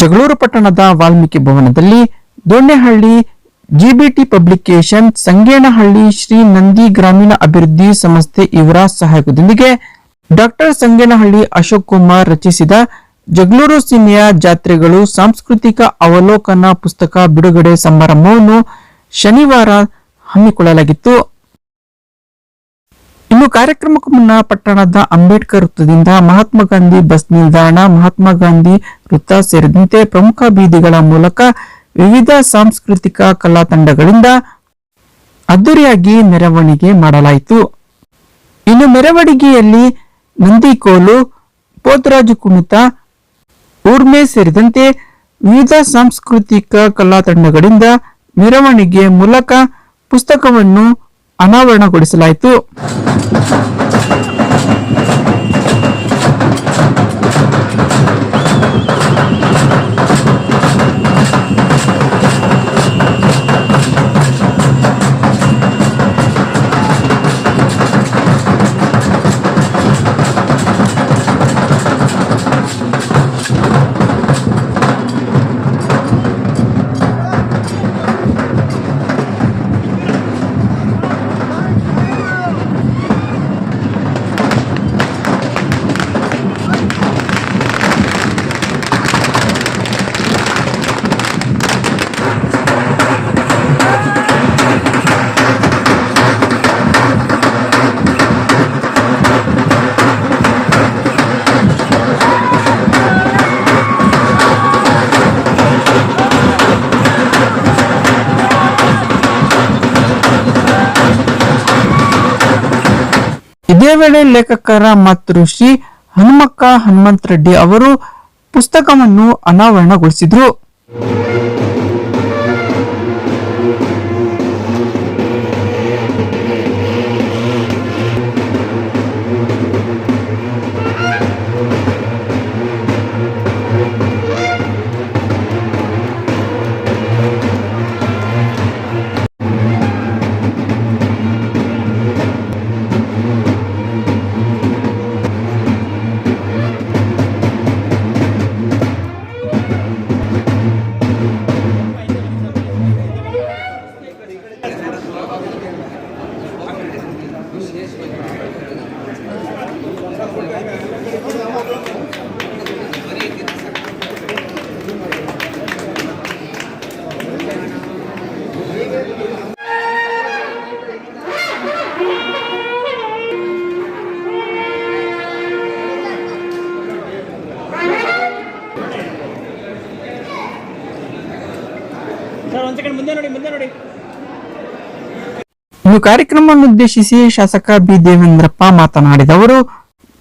ಜಗಳೂರು ಪಟ್ಟಣದ ವಾಲ್ಮೀಕಿ ಭವನದಲ್ಲಿ Donnehalli GBT publication Sangenahalli Shri Nandi ಗ್ರಾಮೀಣ ಅಭಿವೃದ್ಧಿ ಸಂಸ್ಥೆ ಇವರ ಸಹಯೋಗದೊಂದಿಗೆ ಡಾಕ್ಟರ್ ಸಂಗೇನಹಳ್ಳಿ ಅಶೋಕ್ ಕುಮಾರ್ ರಚಿಸಿದ ಜಗಳೂರು ಸೀಮೆಯ ಜಾತ್ರೆಗಳು ಸಾಂಸ್ಕೃತಿಕ ಅವಲೋಕನ ಪುಸ್ತಕ ಬಿಡುಗಡೆ ಸಮಾರಂಭವನ್ನು ಶನಿವಾರ ಹಮ್ಮಿಕೊಳ್ಳಲಾಗಿತ್ತು. ಇನ್ನು ಕಾರ್ಯಕ್ರಮಕ್ಕೂ ಮುನ್ನ ಪಟ್ಟಣದ ಅಂಬೇಡ್ಕರ್ ವೃತ್ತದಿಂದ ಮಹಾತ್ಮ ಗಾಂಧಿ ಬಸ್ ನಿಲ್ದಾಣ, ಮಹಾತ್ಮ ಗಾಂಧಿ ವೃತ್ತ ಸೇರಿದಂತೆ ಪ್ರಮುಖ ಬೀದಿಗಳ ಮೂಲಕ ವಿವಿಧ ಸಾಂಸ್ಕೃತಿಕ ಕಲಾ ತಂಡಗಳಿಂದ ಅದ್ದೂರಿಯಾಗಿ ಮೆರವಣಿಗೆ ಮಾಡಲಾಯಿತು. ಇನ್ನು ಮೆರವಣಿಗೆಯಲ್ಲಿ ನಂದಿಕೋಲು, ಪೋತರಾಜು ಕುಣಿತ, ಊರ್ಮೆ ಸೇರಿದಂತೆ ವಿವಿಧ ಸಾಂಸ್ಕೃತಿಕ ಕಲಾ ತಂಡಗಳಿಂದ ಮೆರವಣಿಗೆ ಮೂಲಕ ಪುಸ್ತಕವನ್ನು ಅನಾವರಣಗೊಳಿಸಲಾಯಿತು. ಇದೇ ವೇಳೆ ಲೇಖಕರ ಮತ್ತು ಶ್ರೀ ಹನುಮಕ್ಕ ಹನುಮಂತ ರೆಡ್ಡಿ ಅವರು ಪುಸ್ತಕವನ್ನು ಅನಾವರಣಗೊಳಿಸಿದ್ರು. ಸರ್ ಒಂದ್ ಸೆಕೆಂಡ್ ಮುಂದೆ ನೋಡಿ ಮುಂದೆ ನೋಡಿ ಇನ್ನು ಕಾರ್ಯಕ್ರಮವನ್ನು ಉದ್ದೇಶಿಸಿ ಶಾಸಕ ಬಿ ದೇವೇಂದ್ರಪ್ಪ ಮಾತನಾಡಿದವರು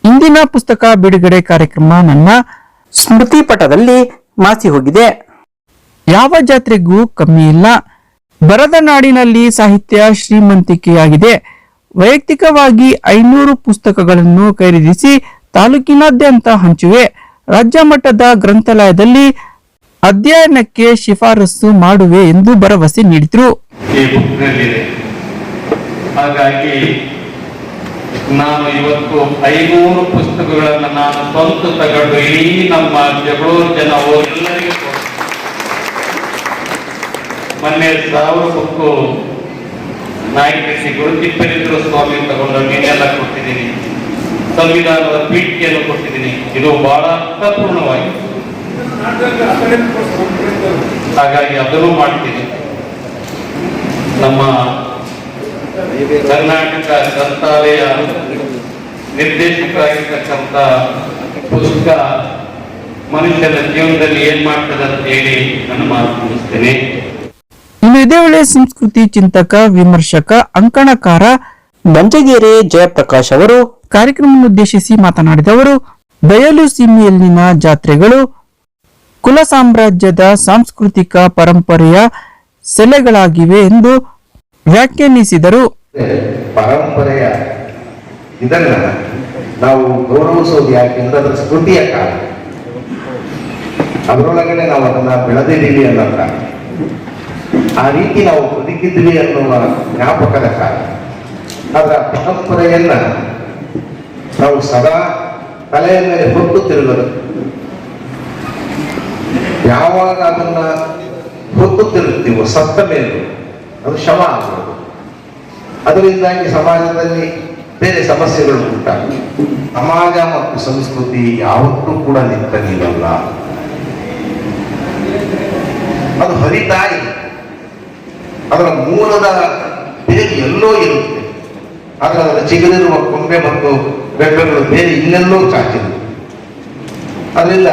ಇಂದಿನ ಪುಸ್ತಕ ಬಿಡುಗಡೆ ಕಾರ್ಯಕ್ರಮ ನನ್ನ ಸ್ಮೃತಿ ಪಟದಲ್ಲಿ ಮಾಸಿ ಹೋಗಿದೆ. ಯಾವ ಜಾತ್ರೆಗೂ ಕಮ್ಮಿ ಇಲ್ಲ. ಬರದ ನಾಡಿನಲ್ಲಿ ಸಾಹಿತ್ಯ ಶ್ರೀಮಂತಿಕೆಯಾಗಿದೆ. ವೈಯಕ್ತಿಕವಾಗಿ ಐನೂರು ಪುಸ್ತಕಗಳನ್ನು ಖರೀದಿಸಿ ತಾಲೂಕಿನಾದ್ಯಂತ ಹಂಚುವೆ. ರಾಜ್ಯ ಮಟ್ಟದ ಗ್ರಂಥಾಲಯದಲ್ಲಿ ಅಧ್ಯಯನಕ್ಕೆ ಶಿಫಾರಸು ಮಾಡುವೆ ಎಂದು ಭರವಸೆ ನೀಡಿದರು. ಹಾಗಾಗಿ ನಾನು ಇವತ್ತು ಐನೂರು ಪುಸ್ತಕಗಳನ್ನು ನಾನು ಸ್ವಂತ ತಗೊಂಡು ಇಡೀ ನಮ್ಮ ಜಗಳೂರು ಜನ ಎಲ್ಲರಿಗೂ. ಮೊನ್ನೆ ಸಾವಿರ ಬುಕ್ಕು ನಾಯಕಿ ಗುರುತಿಪ್ಪರಿದ್ರು ಸ್ವಾಮಿ ತಗೊಂಡು ನೀನೆಲ್ಲ ಕೊಟ್ಟಿದ್ದೀನಿ. ಸಂವಿಧಾನದ ಪೀಠಿಯನ್ನು ಕೊಟ್ಟಿದ್ದೀನಿ. ಇದು ಬಹಳ ಅರ್ಥಪೂರ್ಣವಾಗಿದೆ. ಹಾಗಾಗಿ ಅದನ್ನು ಮಾಡ್ತೀನಿ. ನಮ್ಮ ಕರ್ನಾಟಕ ಗ್ರಂಥಾಲಯ ನಿರ್ದೇಶಕರಾಗಿರ್ತಕ್ಕಂಥ ಪುಸ್ತಕ ಮನುಷ್ಯನ ಜೀವನದಲ್ಲಿ ಏನ್ ಮಾಡ್ತದೆ ಅಂತ ಹೇಳಿ ನನ್ನ ಮಾತು ಮುಗಿಸ್ತೇನೆ. ಇನ್ನು ಇದೇ ವೇಳೆ ಸಂಸ್ಕೃತಿ ಚಿಂತಕ ವಿಮರ್ಶಕ ಅಂಕಣಕಾರ ಬಂಜಗೇರೆ ಜಯಪ್ರಕಾಶ್ ಅವರು. ಕಾರ್ಯಕ್ರಮವನ್ನು ಕಾರ್ಯಕ್ರಮವನ್ನುದ್ದೇಶಿಸಿ ಮಾತನಾಡಿದವರು ಬಯಲು ಸೀಮೆಯಲ್ಲಿನ ಜಾತ್ರೆಗಳು ಕುಲ ಸಾಮ್ರಾಜ್ಯದ ಸಾಂಸ್ಕೃತಿಕ ಪರಂಪರೆಯ ಸೆಲೆಗಳಾಗಿವೆ ಎಂದು ವ್ಯಾಖ್ಯಾನಿಸಿದರು. ಪರಂಪರೆಯ ಇದನ್ನ ನಾವು ಗೌರವಿಸೋದು ಯಾಕೆಂದ್ರೆ ಅದರ ಸ್ಮೃತಿಯ ಕಾಲ ಅದರೊಳಗಡೆ ನಾವು ಅದನ್ನ ಬೆಳೆದಿದ್ದೀವಿ ಅನ್ನೋದ್ರ. ಆ ರೀತಿ ನಾವು ಬದುಕಿದ್ವಿ ಅನ್ನುವ ಜ್ಞಾಪಕದ ಕಾಲ ಅದರ ಪರಂಪರೆಯನ್ನ ನಾವು ಸದಾ ತಲೆಯ ಮೇಲೆ ಹೊತ್ತು ತಿರುಗಲು ಯಾವಾಗ ಅದನ್ನ ಹೊತ್ತುತ್ತಿರುತ್ತೀವೋ ಸತ್ತ ಮೇಲೆ ಅದು ಶಮ ಆಗ್ಬೋದು. ಅದರಿಂದಾಗಿ ಸಮಾಜದಲ್ಲಿ ಬೇರೆ ಸಮಸ್ಯೆಗಳು ಉಂಟಾಗಿ ಸಮಾಜ ಮತ್ತು ಸಂಸ್ಕೃತಿ ಯಾವತ್ತೂ ಕೂಡ ನಿಂತ ಅದು ಹರಿತಾಯಿ ಅದರ ಮೂಲದ ಬೇರೆ ಎಲ್ಲೋ ಇರುತ್ತೆ. ಆದರೆ ಅದರ ಚಿಗುರಿರುವ ಕೊಂಬೆ ಮತ್ತು ಬೆಬ್ಬೆಗಳು ಬೇರೆ ಇನ್ನೆಲ್ಲೋ ಚಾಚಿದೆ ಅದರಿಂದ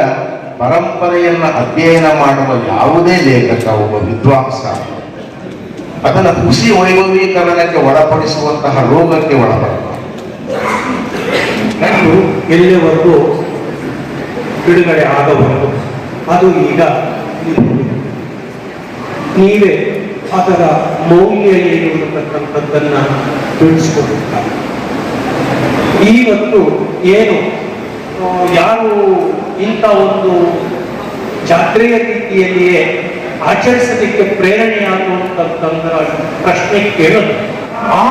ಪರಂಪರೆಯನ್ನ ಅಧ್ಯಯನ ಮಾಡುವ ಯಾವುದೇ ಲೇಖಕ ಒಬ್ಬ ವಿದ್ವಾಂಸ ಅದನ್ನು ಕುಸಿ ವೈಭವೀಕರಣಕ್ಕೆ ಒಳಪಡಿಸುವಂತಹ ರೋಗಕ್ಕೆ ಅದು ಎಲ್ಲಿವರೆಗೂ ಬಿಡುಗಡೆ ಆಗಬಹುದು, ಅದು ಈಗ ನೀವೇ ಅದರ ಮೌಲ್ಯ ಏನು ಅನ್ನತಕ್ಕಂಥದ್ದನ್ನ ತಿಳಿಸ್ಕೊಡುತ್ತಾರೆ ಇವತ್ತು ಏನು ಯಾರು ಇಂಥ ಒಂದು ಜಾತ್ರೆಯ ರೀತಿಯಲ್ಲಿಯೇ ಆಚರಿಸಲಿಕ್ಕೆ ಪ್ರೇರಣೆಯಾಗುವಂತಂದ್ರ ಪ್ರಶ್ನೆ ಕೇಳೋದು. ಆ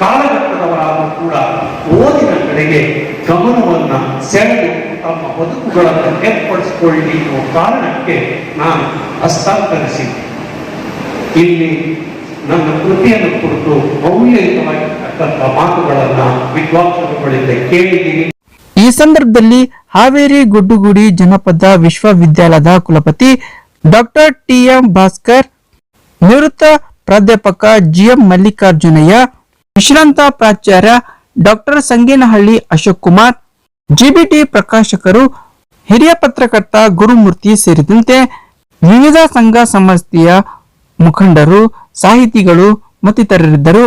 ಕಾಲಘಟ್ಟದವರಾದರೂ ಕೂಡ ಓದಿನ ಕಡೆಗೆ ಗಮನವನ್ನ ಸೆಳೆದು ತಮ್ಮ ಬದುಕುಗಳನ್ನು ಏರ್ಪಡಿಸಿಕೊಳ್ಳಿ ಅನ್ನೋ ಕಾರಣಕ್ಕೆ ನಾನು ಹಸ್ತಾಂತರಿಸಿ ಇಲ್ಲಿ ನನ್ನ ಕೃತಿಯನ್ನು ಕುರಿತು ಮೌಲ್ಯಯುತವಾಗಿರ್ತಕ್ಕಂಥ ಮಾತುಗಳನ್ನು ವಿದ್ವಾಂಸರುಗಳಿಂದ ಕೇಳಿದ್ದೀನಿ. ಸಂದರ್ಭದಲ್ಲಿ ಹಾವೇರಿ ಗುಡ್ಡುಗುಡಿ ಜನಪದ ವಿಶ್ವವಿದ್ಯಾಲಯದ ಕುಲಪತಿ ಡಾಕ್ಟರ್ ಟಿ ಎಂ ಭಾಸ್ಕರ್, ನಿವೃತ್ತ ಪ್ರಾಧ್ಯಾಪಕ ಜಿಎಂ ಮಲ್ಲಿಕಾರ್ಜುನಯ್ಯ, ವಿಶ್ರಾಂತ ಪ್ರಾಚಾರ್ಯ ಡಾಕ್ಟರ್ ಸಂಗೇನಹಳ್ಳಿ ಅಶೋಕ್ ಕುಮಾರ್, ಜಿಬಿಟಿ ಪ್ರಕಾಶಕರು, ಹಿರಿಯ ಪತ್ರಕರ್ತ ಗುರುಮೂರ್ತಿ ಸೇರಿದಂತೆ ವಿವಿಧ ಸಂಘ ಸಂಸ್ಥೆಯ ಮುಖಂಡರು, ಸಾಹಿತಿಗಳು ಮತ್ತಿತರರಿದ್ದರು.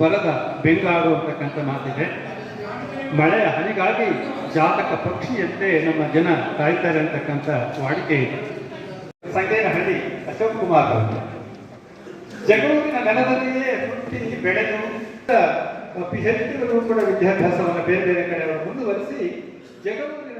ಬರದ ಬೆಂಗಾರು ಅಂತಕ್ಕಂಥ ಮಾತಿದೆ. ಮಳೆ ಹನಿಗಾಗಿ ಜಾತಕ ಪಕ್ಷಿಯಂತೆ ನಮ್ಮ ಜನ ಕಾಯ್ತಾರೆ ಅಂತಕ್ಕಂಥ ವಾಡಿಕೆ ಇದೆ. ಸಂಗೇನಹಳ್ಳಿ ಅಶೋಕ್ ಕುಮಾರ್ ಅವರು. ಜಗಳೂರಿನ ನೆಲದಲ್ಲಿಯೇ ಹುಟ್ಟಿ ಬೆಳೆದು ಪಿ ಎಚ್ ಕೂಡ ವಿದ್ಯಾಭ್ಯಾಸವನ್ನು ಬೇರೆ ಬೇರೆ ಕಡೆ ಮುಂದುವರಿಸಿ ಜಗಳೂರಿನ